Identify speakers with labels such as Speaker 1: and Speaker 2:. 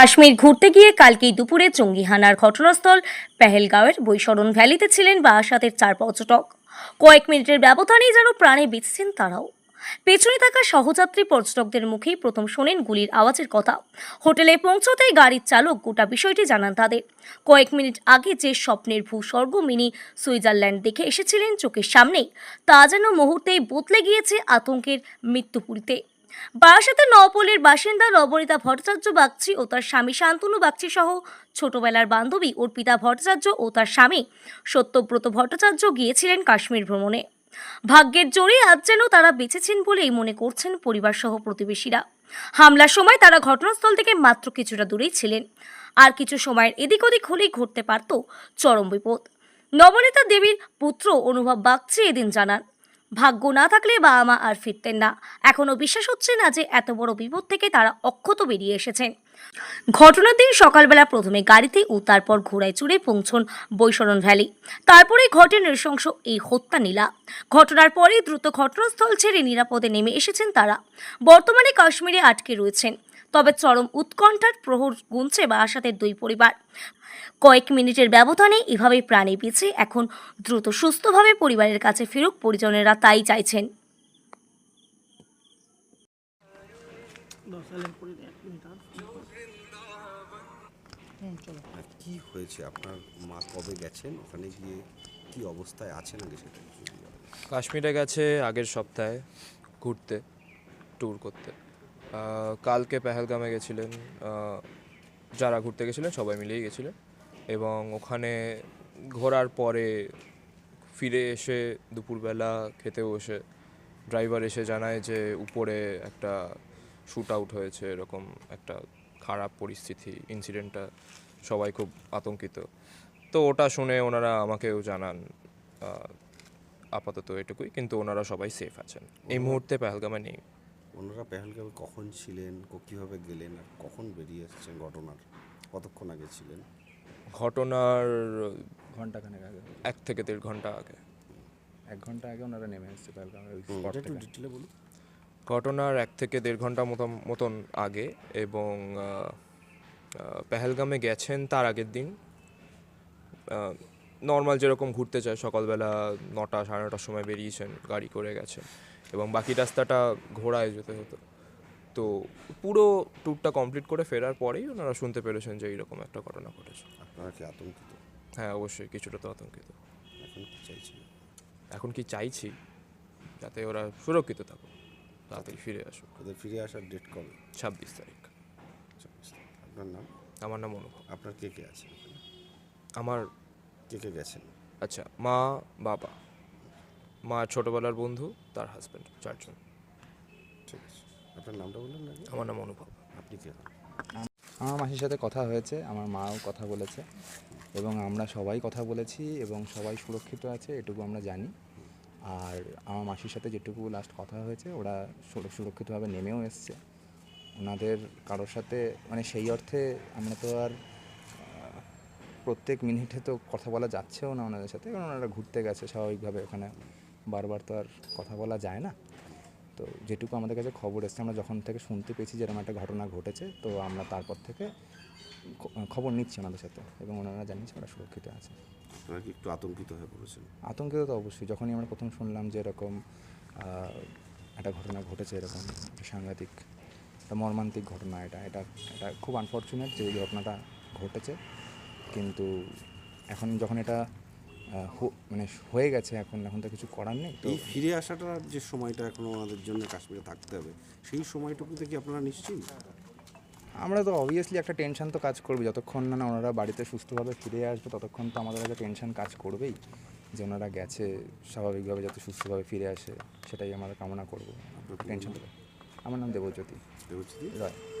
Speaker 1: কাশ্মীর ঘুরতে গিয়ে কালকেই দুপুরে জঙ্গি হানার ঘটনাস্থল পেহেলগাঁওয়ের বৈশরণ ভ্যালিতে ছিলেন বারাসাতের চার পর্যটক। কয়েক মিনিটের ব্যবধানেই যেন প্রাণে বেঁচেছেন তারাও। পেছনে থাকা সহযাত্রী পর্যটকদের মুখেই প্রথম শোনেন গুলির আওয়াজের কথা। হোটেলে পৌঁছতেই গাড়ির চালক গোটা বিষয়টি জানান তাদের। কয়েক মিনিট আগে যে স্বপ্নের ভূস্বর্গ মিনি সুইজারল্যান্ড দেখে এসেছিলেন চোখের সামনেই, তা যেন মুহূর্তেই বদলে গিয়েছে আতঙ্কের মৃত্যুপুরীতে। বারাসাতের নওপল্লীর বাসিন্দা নবনীতা ভট্টাচার্য বাগচি ও তার স্বামী শান্তনু বাগচি সহ ছোটবেলার বান্ধবী অর্পিতা ভট্টাচার্য ও তার স্বামী সত্যব্রত ভট্টাচার্য গিয়েছিলেন কাশ্মীর ভ্রমণে। ভাগ্যের জোরে আজ যেন তারা বেঁচেছেন বলেই মনে করছেন পরিবার সহ প্রতিবেশীরা। হামলার সময় তারা ঘটনাস্থল থেকে মাত্র কিছুটা দূরেই ছিলেন। আর কিছু সময়ের এদিক ওদিক হলেই ঘটতে পারত চরম বিপদ। নবনীতা দেবীর পুত্র অনুভব বাগচি এদিন জানান ভাগ্য না থাকলে বাবা মা আর ফিরতেন না। এখনও বিশ্বাস হচ্ছে না যে এত বড় বিপদ থেকে তারা অক্ষত বেরিয়ে এসেছেন। ঘটনার দিন সকালবেলা প্রথমে গাড়িতে ও তারপর ঘোড়ায় চড়ে পৌঁছন বৈশরণ ভ্যালি। তারপরে ঘটে নৃশংস এই হত্যা নীলা। ঘটনার পরে দ্রুত ঘটনাস্থল ছেড়ে নিরাপদে নেমে এসেছেন তারা। বর্তমানে কাশ্মীরে আটকে রয়েছেন। তবে চরম উৎকণ্ঠার প্রহর গুনছে বারাসাতের দুই পরিবার। কয়েক মিনিটের ব্যবধানে এভাবে প্রাণে বেঁচে এখন দ্রুত সুস্থভাবে পরিবারের কাছে ফিরুক পরিজনেরা তাই চাইছেন।
Speaker 2: কি হয়েছে? আপনার মা কবে গেছেন? ওখানে গিয়ে কি অবস্থায় আছেন আগে সেটা।
Speaker 3: কাশ্মীরে গেছে আগের সপ্তাহে ঘুরতে ট্যুর করতে। কালকে পেহেলগামে গেছিলেন যারা ঘুরতে গেছিলেন সবাই মিলেই গেছিলেন এবং ওখানে ঘোরার পরে ফিরে এসে দুপুরবেলা খেতে বসে ড্রাইভার এসে জানায় যে উপরে একটা শ্যুট আউট হয়েছে এরকম একটা খারাপ পরিস্থিতি ইনসিডেন্টটা সবাই খুব আতঙ্কিত। তো ওটা শুনে ওনারা আমাকেও জানান আপাতত এটুকুই কিন্তু ওনারা সবাই সেফ আছেন। এই মুহূর্তে পেহেলগামে নেই।
Speaker 2: ওনারা পেহেলগাঁও কখন ছিলেন ক- কীভাবে গেলেন আর কখন বেরিয়ে এসেছেন ঘটনার? কতক্ষণ আগে ছিলেন?
Speaker 3: ঘটনার
Speaker 4: ঘন্টাখানেক আগে।
Speaker 3: এক থেকে দেড় ঘণ্টা আগে।
Speaker 4: এক ঘণ্টা আগে ওনারা নেমে এসেছে পেহেলগামের ওই স্পট
Speaker 2: একটু ডিটেলে বলুন।
Speaker 3: ঘটনার এক থেকে দেড় ঘণ্টা মতন মতন আগে এবং পেহেলগামে গেছেন তার আগের দিন। নর্মাল যেরকম ঘুরতে চায় সকালবেলা নটা সাড়ে নটার সময় বেরিয়েছেন গাড়ি করে গেছেন। এবং বাকি রাস্তাটা ঘোড়ায় যেতে হতো। তো পুরো ট্যুরটা কমপ্লিট করে ফেরার পরেই ওনারা শুনতে পেরেছেন যে এইরকম একটা ঘটনা ঘটেছে।
Speaker 2: আপনারা কি আতঙ্কিত?
Speaker 3: হ্যাঁ অবশ্যই কিছুটা তো আতঙ্কিত।
Speaker 2: এখন কি চাইছেন?
Speaker 3: এখন কি চাইছি? যাতে ওরা সুরক্ষিত থাকুক তাড়াতাড়ি ফিরে আসুক।
Speaker 2: ওদের ফিরে আসার ডেট কবে?
Speaker 3: ছাব্বিশ তারিখ।
Speaker 2: ছাব্বিশ তারিখ। আপনার নাম?
Speaker 3: আমার নাম অনুভব
Speaker 2: আপনার কে কে আছে?
Speaker 3: আমার
Speaker 2: কে কে গেছেন?
Speaker 3: আচ্ছা মা বাবা। মা ছোটবেলার বন্ধু তার হাজব্যান্ড চারজন।
Speaker 2: ঠিক আছে। আপনার নামটা বললেন
Speaker 3: আমার নাম অনুভব।
Speaker 2: আপনি কে হন
Speaker 4: আমার মাসির সাথে কথা হয়েছে আমার মাও কথা বলেছে এবং আমরা সবাই কথা বলেছি এবং সবাই সুরক্ষিত আছে এটুকু আমরা জানি। আর আমার মাসির সাথে যেটুকু লাস্ট কথা হয়েছে ওরা সুরক্ষিতভাবে নেমেও এসছে। ওনাদের কারোর সাথে মানে সেই অর্থে আমরা তো আর প্রত্যেক মিনিটে তো কথা বলা যাচ্ছেও না ওনাদের সাথে কারণ ওনারা ঘুরতে গেছে স্বাভাবিকভাবে ওখানে। বারবার তো আর কথা বলা যায় না। তো যেটুকু আমাদের কাছে খবর এসছে আমরা যখন থেকে শুনতে পেয়েছি যেরকম একটা ঘটনা ঘটেছে তো আমরা তারপর থেকে খবর নিচ্ছি ওনাদের সাথে এবং ওনারা জানিয়েছে ওরা সুরক্ষিত আছে।
Speaker 2: কি একটু আতঙ্কিত হয়ে পড়েছেন?
Speaker 4: আতঙ্কিত তো অবশ্যই। যখনই আমরা প্রথম শুনলাম যে এরকম একটা ঘটনা ঘটেছে এরকম একটা সাংঘাতিক একটা মর্মান্তিক ঘটনা এটা এটা এটা খুব আনফর্চুনেট যে এই ঘটনাটা ঘটেছে। কিন্তু এখন যখন এটা মানে হয়ে গেছে এখন এখন তো কিছু করার নেই তো
Speaker 2: এই ফিরে আসাটা যে সময়টা এখনও আমাদের জন্য কাশ্মীরে থাকতে হবে সেই সময়টুকুতে কি আপনারা নিশ্চিত
Speaker 4: আমরা তো অবভিয়াসলি একটা টেনশন তো কাজ করবে যতক্ষণ না না ওনারা বাড়িতে সুস্থভাবে ফিরে আসবে ততক্ষণ তো আমাদের একটা টেনশন কাজ করবেই যে ওনারা গেছে স্বাভাবিকভাবে যাতে সুস্থভাবে ফিরে আসে সেটাই আমরা কামনা করব টেনশন আমার নাম দেবজ্যোতি।
Speaker 2: দেবজ্যোতি?
Speaker 4: রয়।